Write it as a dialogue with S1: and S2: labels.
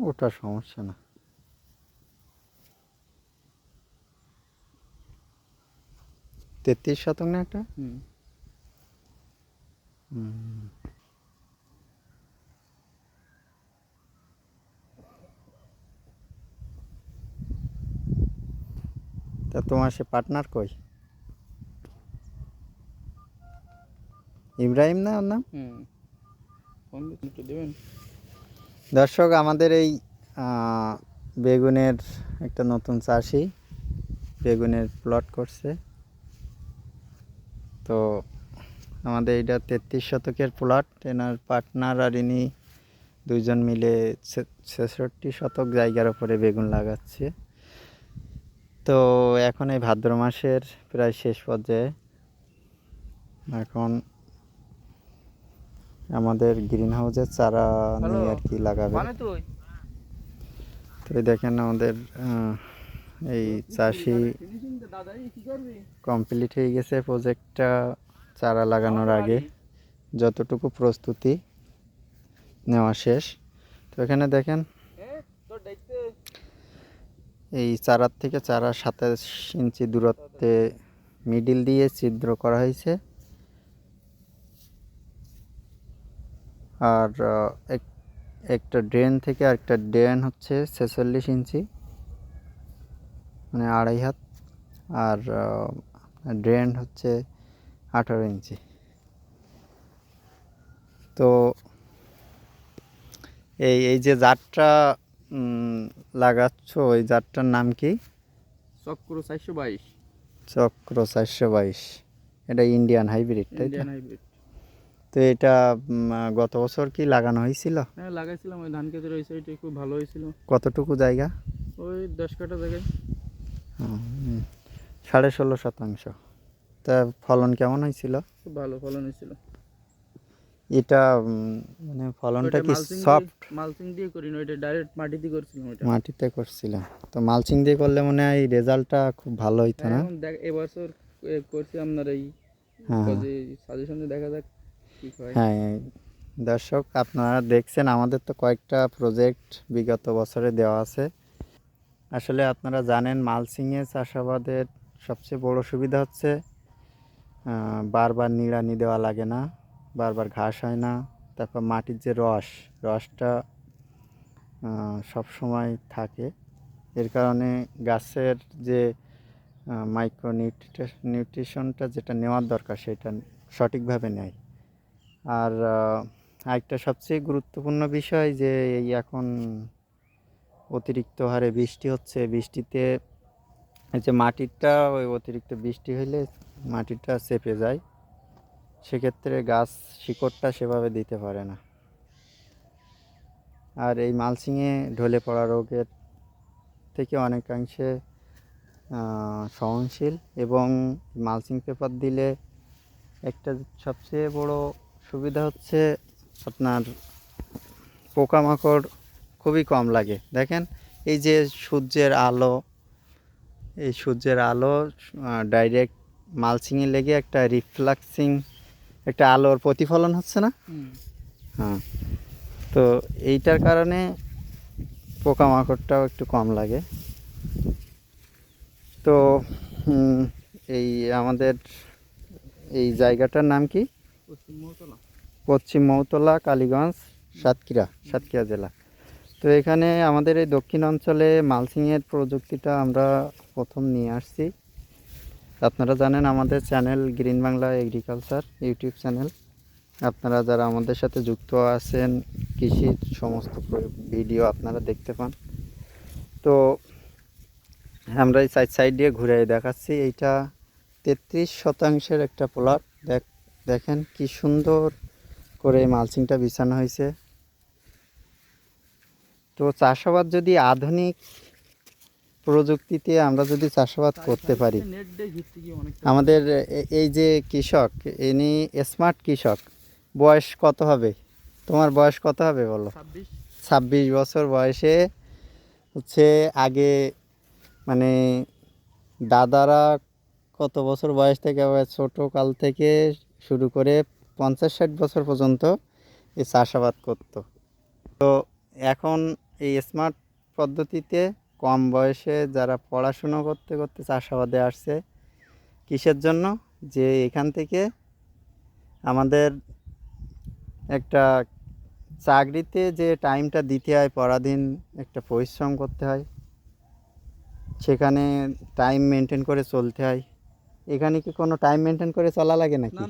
S1: ওটা সমস্যা না। তেত্রিশ শতক না একটা। তা তোমার সে পার্টনার কই? ইব্রাহিম না ওর নাম?
S2: দেবেন?
S1: দর্শক, আমাদের এই বেগুনের একটা নতুন চাষি বেগুনের প্লট করছে। তো আমাদের এটা তেত্রিশ শতকের প্লট এনার পার্টনার আর ইনি দুইজন মিলে ছেষট্টি শতক জায়গার ওপরে বেগুন লাগাচ্ছে। তো এখন এই ভাদ্র মাসের প্রায় শেষ পর্যায়ে। এখন আমাদের গ্রিন হাউসের চারা নিয়ে আর কি লাগাবে।
S2: মানে
S1: তো দেখেন আমাদের এই চাষি কমপ্লিট হয়ে গেছে প্রজেক্টটা চারা লাগানোর আগে। যতটুকু প্রস্তুতি নেওয়া শেষ। তো এখানে দেখেন এই চারার থেকে চারা সাতাশ ইঞ্চি দূরত্বে মিডিল দিয়ে ছিদ্র করা হয়েছে। আর এক- একটা ড্রেন থেকে আরেকটা ড্রেন হচ্ছে ছেচল্লিশ ইঞ্চি মানে আড়াই হাত আর ড্রেন হচ্ছে আঠারো ইঞ্চি। তো এই এই যে জারটা উম, লাগাচ্ছ ওই জারটার নাম কি?
S2: চক্র চারশো বাইশ।
S1: চক্র চারশো বাইশ। এটা ইন্ডিয়ান হাইব্রিড তাই
S2: ইন্ডিয়ান হাইব্রিড।
S1: তো এটা গত বছর কি লাগানো হয়েছিল?
S2: হ্যাঁ লাগাইছিলাম। ওই ধান খেতে রয়েছে ওইটা খুব ভালো হয়েছিল।
S1: কতটুকু জায়গা?
S2: ওই দশ কাটা জায়গায়।
S1: সাড়ে ষোলো শতাংশ। তা ফলন কেমন হয়েছিল?
S2: খুব ভালো ফলন হয়েছিল।
S1: এটা মানে ফলনটা কি
S2: দিয়ে-
S1: সফট
S2: মালচিং দিয়ে করি না ওইটা ডাইরেক্ট মাটিতে করছিলাম ওইটা।
S1: মাটিতে করছিলাম তো মালচিং দিয়ে করলে মনে হয় রেজাল্টটা খুব ভালো হইতো না?
S2: এখন দেখ এবছর করছি আপনার এই
S1: হ্যাঁ
S2: সাজেশনে দেখা যাক। হয়
S1: দর্শক, আপনারা দেখছেন, আমাদের তো কয়েকটা প্রজেক্ট বিগত বছরে দেওয়া আছে। আসলে আপনারা জানেন, মালসিংয়ে চাষাবাদের সবচেয়ে বড় সুবিধা হচ্ছে বারবার নিড়ানি দেওয়া লাগে না, বারবার ঘাস হয় না, তারপর মাটির যে রস, রসটা সব সময় থাকে। এর কারণে গাছের যে মাইক্রো নিউট্রিশনটা যেটা নেওয়ার দরকার, সেটা সঠিকভাবে নেয়। আর আরেকটা সবচেয়ে গুরুত্বপূর্ণ বিষয় যে এই এখন অতিরিক্ত হারে বৃষ্টি হচ্ছে। বৃষ্টিতে যে মাটিটা ওই অতিরিক্ত বৃষ্টি হলে মাটিটা চেপে যায়। সেক্ষেত্রে গাছ শিকড়টা সেভাবে দিতে পারে না। আর এই মালচিংয়ে ঢলে পড়া রোগের থেকে অনেকাংশে সহনশীল এবং মালচিং পেপার দিলে একটা সবচেয়ে বড় সুবিধা হচ্ছে আপনার পোকামাকড় খুবই কম লাগে। দেখেন এই যে সূর্যের আলো এই সূর্যের আলো ডাইরেক্ট মালচিংয়ে লেগে একটা রিফ্লাক্সিং একটা আলোর প্রতিফলন হচ্ছে না? হ্যাঁ। তো এইটার কারণে পোকামাকড়টাও একটু কম লাগে। তো এই আমাদের এই জায়গাটার নাম কি?
S2: পশ্চিম
S1: মৌতলা। কালীগঞ্জ, সাতক্ষীরা সাতক্ষীরা জেলা। তো এখানে আমাদের এই দক্ষিণ অঞ্চলে মালসিংয়ের প্রযুক্তিটা আমরা প্রথম নিয়ে আসছি। আপনারা জানেন আমাদের channel green Bangla agriculture YouTube channel. আপনারা যারা আমাদের সাথে যুক্ত আছেন, কৃষির সমস্ত ভিডিও আপনারা দেখতে পান। তো আমরা এই সাইড সাইড দিয়ে ঘুরে দেখাচ্ছি। এইটা তেত্রিশ শতাংশের একটা প্লট দেখ দেখেন কি সুন্দর করে এই মালচিংটা বিছানো হয়েছে। তো চাষাবাদ যদি আধুনিক প্রযুক্তিতে আমরা যদি চাষাবাদ করতে পারি আমাদের এই যে কৃষক ইনি স্মার্ট কৃষক বয়স কত হবে? তোমার বয়স কত হবে বলো?
S2: ছাব্বিশ।
S1: বছর বয়সে হচ্ছে আগে মানে দাদারা কত বছর বয়স থেকে ছোটো কাল থেকে শুরু করে পঞ্চাশ ষাট বছর পর্যন্ত এই চাষাবাদ করতো। তো এখন এই স্মার্ট পদ্ধতিতে কম বয়সে যারা পড়াশুনো করতে করতে চাষাবাদে আসছে, কিসের জন্য? যে এখান থেকে আমাদের একটা চাকরিতে যে টাইমটা দিতে হয়, পরাধীন একটা পরিশ্রম করতে হয়, সেখানে টাইম মেনটেন করে চলতে হয়। এখানে কি কোনো টাইম মেনটেন করে চলা লাগে নাকি?